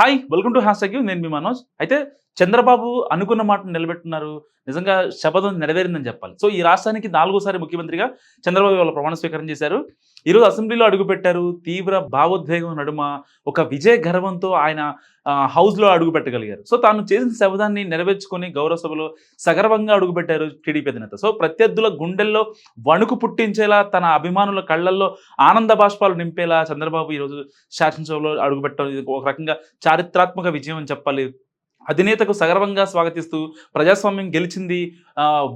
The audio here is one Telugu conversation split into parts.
హాయ్ వెల్కమ్ టు హ్యాష్ నేను మీ మనోజ్. అయితే చంద్రబాబు అనుకున్న మాట నిలబెట్టున్నారు. నిజంగా శపథం నెరవేరిందని చెప్పాలి. సో ఈ రాష్ట్రానికి నాలుగోసారి ముఖ్యమంత్రిగా చంద్రబాబు వాళ్ళ ప్రమాణ స్వీకారం చేశారు. ఈరోజు అసెంబ్లీలో అడుగుపెట్టారు తీవ్ర భావోద్వేగం నడుమ ఒక విజయ గర్వంతో ఆయన హౌస్లో అడుగు పెట్టగలిగారు సో తాను చేసిన శబ్దాన్ని నెరవేర్చుకొని గౌరవ సభలో సగర్వంగా అడుగుపెట్టారు టీడీపీ అధినేత. సో ప్రత్యర్థుల గుండెల్లో వణుకు పుట్టించేలా తన అభిమానుల కళ్ళల్లో ఆనంద బాష్పాలు నింపేలా చంద్రబాబు ఈరోజు శాసనసభలో అడుగుపెట్టడం ఇది ఒక రకంగా చారిత్రాత్మక విజయం అని చెప్పాలి. అధినేతకు సగర్వంగా స్వాగతిస్తూ ప్రజాస్వామ్యం గెలిచింది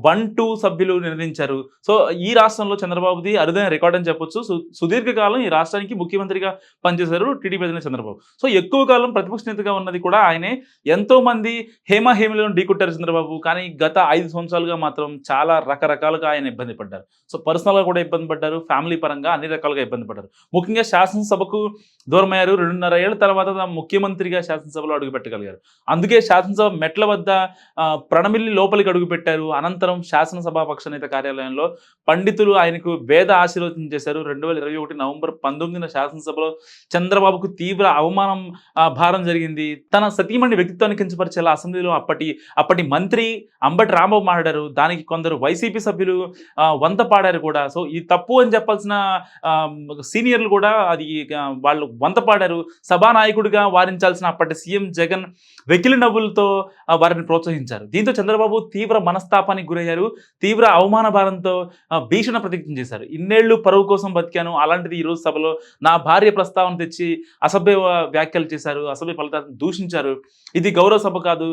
వన్ టూ సభ్యులు నిర్ణయించారు. సో ఈ రాష్ట్రంలో చంద్రబాబుది అరుదైన రికార్డ్ అని చెప్పొచ్చు. సు- సుదీర్ఘకాలం ఈ రాష్ట్రానికి ముఖ్యమంత్రిగా పనిచేశారు టీడీపీ అధినేత చంద్రబాబు. సో ఎక్కువ కాలం ప్రతిపక్ష నేతగా ఉన్నది కూడా ఆయనే. ఎంతో మంది హేమహేమలను ఢీకొట్టారు చంద్రబాబు. కానీ గత ఐదు సంవత్సరాలుగా మాత్రం చాలా రకరకాలుగా ఆయన ఇబ్బంది పడ్డారు. సో పర్సనల్గా కూడా ఇబ్బంది పడ్డారు. ఫ్యామిలీ పరంగా అన్ని రకాలుగా ఇబ్బంది పడ్డారు. ముఖ్యంగా శాసనసభకు దూరమయ్యారు. రెండున్నర ఏళ్ళ తర్వాత ముఖ్యమంత్రిగా శాసనసభలో అడుగుపెట్టగలిగారు. అందుకే శాసనసభ మెట్ల వద్ద ప్రణమిల్లి లోపలికి అడుగుపెట్టారు అనంతరం శాసనసభ పక్ష నేత కార్యాలయంలో పండితులు ఆయనకు వేద ఆశీర్వచనం చేశారు. రెండు వేల ఇరవై ఒకటి నవంబర్ పంతొమ్మిదిన శాసనసభలో చంద్రబాబుకు తీవ్ర అవమానం భారం జరిగింది. తన సతీమణి వ్యక్తిత్వాన్ని కించపరిచేలా అసెంబ్లీలో అప్పటి అప్పటి మంత్రి అంబటి రాంబాబు మాట్లాడారు. దానికి కొందరు వైసీపీ సభ్యులు వంత పాడారు కూడా. సో ఇది తప్పు అని చెప్పాల్సిన సీనియర్లు కూడా అది వాళ్ళు వంత పాడారు. సభానాయకుడిగా వారించాల్సిన అప్పటి సీఎం జగన్ వెకిలి నవ్వులతో వారిని ప్రోత్సహించారు. దీంతో చంద్రబాబు తీవ్ర మనస్తాపానికి గురయ్యారు. తీవ్ర అవమాన భారంతో భీషణ ప్రతిజ్ఞ చేశారు. ఇన్నేళ్ళు పరువు కోసం బతికాను. అలాంటిది ఈరోజు సభలో నా భార్య ప్రస్తావన తెచ్చి అసభ్య వ్యాఖ్యలు చేశారు. అసభ్య ఫలితాలను దూషించారు. ఇది గౌరవ సభ కాదు.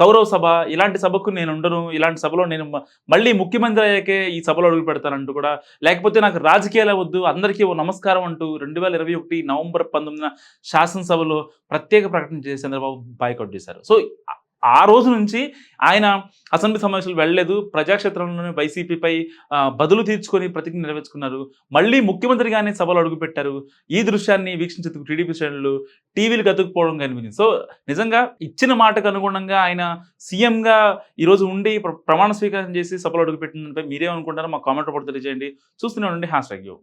కౌరవ సభ. ఇలాంటి సభకు నేను ఉండను. ఇలాంటి సభలో నేను మళ్ళీ ముఖ్యమంత్రి అయ్యాకే ఈ సభలో అడుగు పెడతానంటూ కూడా. లేకపోతే నాకు రాజకీయాలే వద్దు. అందరికీ ఓ నమస్కారం అంటూ రెండు వేల ఇరవై ఒకటి నవంబర్ పంతొమ్మిదిన శాసనసభలో ప్రత్యేక ప్రకటన చేసి చంద్రబాబు బాయ్కౌట్ చేశారు. సో ఆ- రోజు నుంచి ఆయన అసెంబ్లీ సమావేశాలు వెళ్ళలేదు. ప్రజాక్షేత్రంలోనే వైసీపీపై బదులు తీర్చుకొని ప్రతిజ్ఞ నెరవేర్చుకున్నారు. మళ్ళీ ముఖ్యమంత్రిగానే సభలు అడుగుపెట్టారు. ఈ దృశ్యాన్ని వీక్షించేందుకు టీడీపీ శ్రేణులు టీవీలు గతుకుపోవడం కనిపించింది సో నిజంగా ఇచ్చిన మాటకు అనుగుణంగా ఆయన సీఎంగా ఈరోజు ఉండి ప్ర- ప్రమాణ స్వీకారం చేసి సభలు అడుగుపెట్టినపై మీరేమనుకుంటారో మా కామెంట్ పడి తెలియజేయండి. చూస్తూనే ఉండండి. Hash tag